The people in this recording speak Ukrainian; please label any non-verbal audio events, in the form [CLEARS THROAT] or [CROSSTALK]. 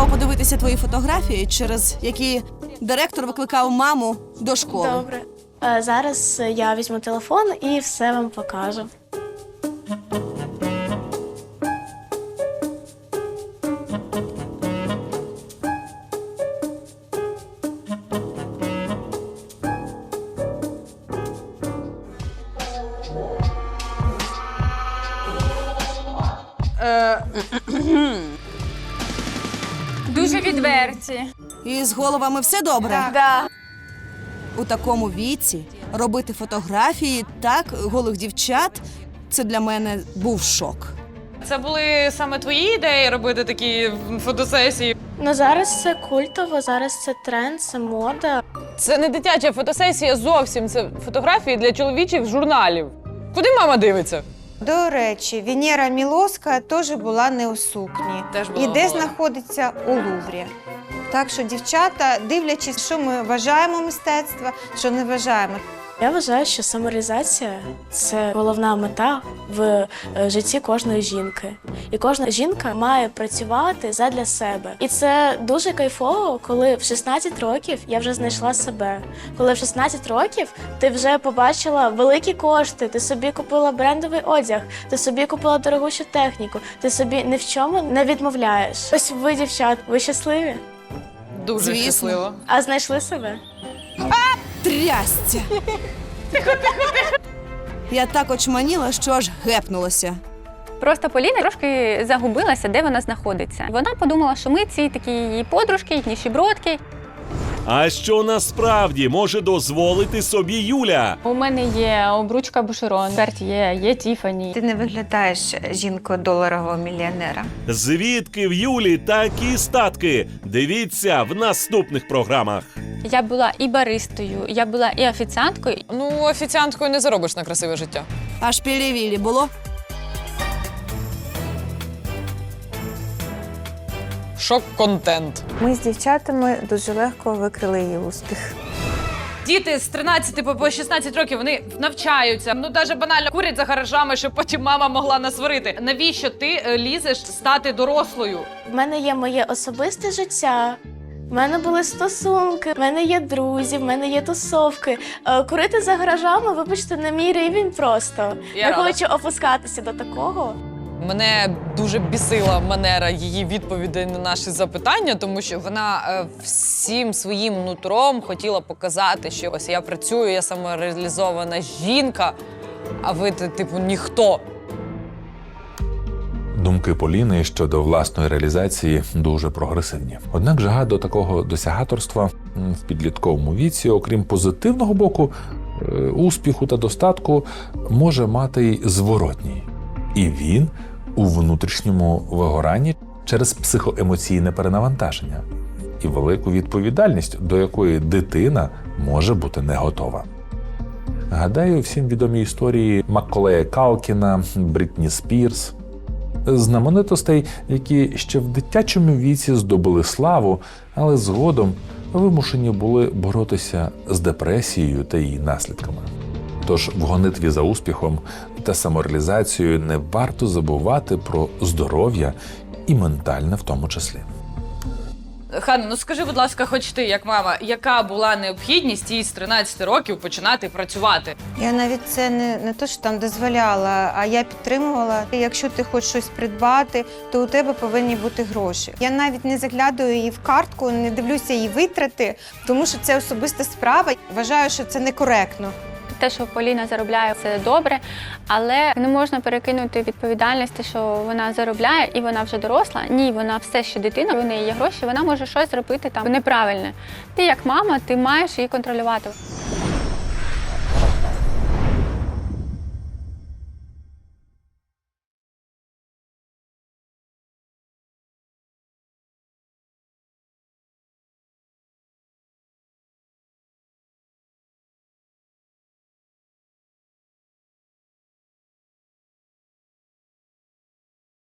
цікаво подивитися твої фотографії, через які директор викликав маму до школи. Добре. Е, Зараз я візьму телефон і все вам покажу. [CLEARS THROAT] Дуже відверті. І з головами все добре. Да. У такому віці робити фотографії так голих дівчат. Це для мене був шок. Це були саме твої ідеї робити такі фотосесії. Ну зараз це культово, зараз це тренд, це мода. Це не дитяча фотосесія зовсім. Це фотографії для чоловічих журналів. Куди мама дивиться? До речі, Венера Мілоска теж була не у сукні. Теж була і де гола. знаходиться у Луврі. Так що, дівчата, дивлячись, що ми вважаємо мистецтво, що не вважаємо. Я вважаю, що самореалізація це головна мета в е, житті кожної жінки. І кожна жінка має працювати задля себе. І це дуже кайфово, коли в 16 років я вже знайшла себе. Коли в 16 років ти вже побачила великі кошти, ти собі купила брендовий одяг, ти собі купила дорогущу техніку, ти собі ні в чому не відмовляєш. Ось ви, дівчат, ви щасливі, Дуже Звісно. щасливо. а знайшли себе. Трясця! Я так очманіла, що аж гепнулася. Просто Поліна трошки загубилася, де вона знаходиться. Вона подумала, що ми ці такі її подружки, їхні щебротки. А що насправді може дозволити собі Юля? У мене є обручка Бушерон, Карт'є, є Тіфані. Ти не виглядаєш жінкою доларового мільйонера. Звідки в Юлі такі статки? Дивіться в наступних програмах. Я була і баристою, я була і офіціанткою. Ну, офіціанткою не заробиш на красиве життя. Аж пілі було. Шок-контент. Ми з дівчатами дуже легко викрили її успіх. Діти з 13 по- по 16 років вони навчаються. Ну навіть банально курять за гаражами, щоб потім мама могла насварити. Навіщо ти е, лізеш стати дорослою? В мене є моє особисте життя. В мене були стосунки, в мене є друзі, в мене є тусовки. Е, Курити за гаражами, вибачте, не мій рівень просто. Я Не рада. хочу опускатися до такого. Мене дуже бісила манера її відповідей на наші запитання, тому що вона е, всім своїм нутром хотіла показати, що ось я працюю, я самореалізована жінка, а ви, ти, типу, ніхто. Думки Поліни щодо власної реалізації дуже прогресивні. Однак жага до такого досягаторства в підлітковому віці, окрім позитивного боку, е, успіху та достатку, може мати й зворотній. І він у внутрішньому вигоранні через психоемоційне перенавантаження і велику відповідальність, до якої дитина може бути не готова. Гадаю, всім відомі історії Макколея Калкіна, Брітні Спірс, знаменитостей, які ще в дитячому віці здобули славу, але згодом вимушені були боротися з депресією та її наслідками. Тож в гонитві за успіхом та самореалізацією не варто забувати про здоров'я і ментальне в тому числі. Ханна, ну скажи, будь ласка, хоч ти, як мама, яка була необхідність їй з 13 років починати працювати? Я навіть це не, не то, що там дозволяла, а я підтримувала. Якщо ти хочеш щось придбати, то у тебе повинні бути гроші. Я навіть не заглядаю її в картку, не дивлюся її витрати, тому що це особиста справа. Вважаю, що це некоректно. Те, що Поліна заробляє, це добре, але не можна перекинути відповідальність, що вона заробляє і вона вже доросла. Ні, вона все ще дитина, у неї є гроші, вона може щось зробити там неправильне. Ти як мама, ти маєш її контролювати.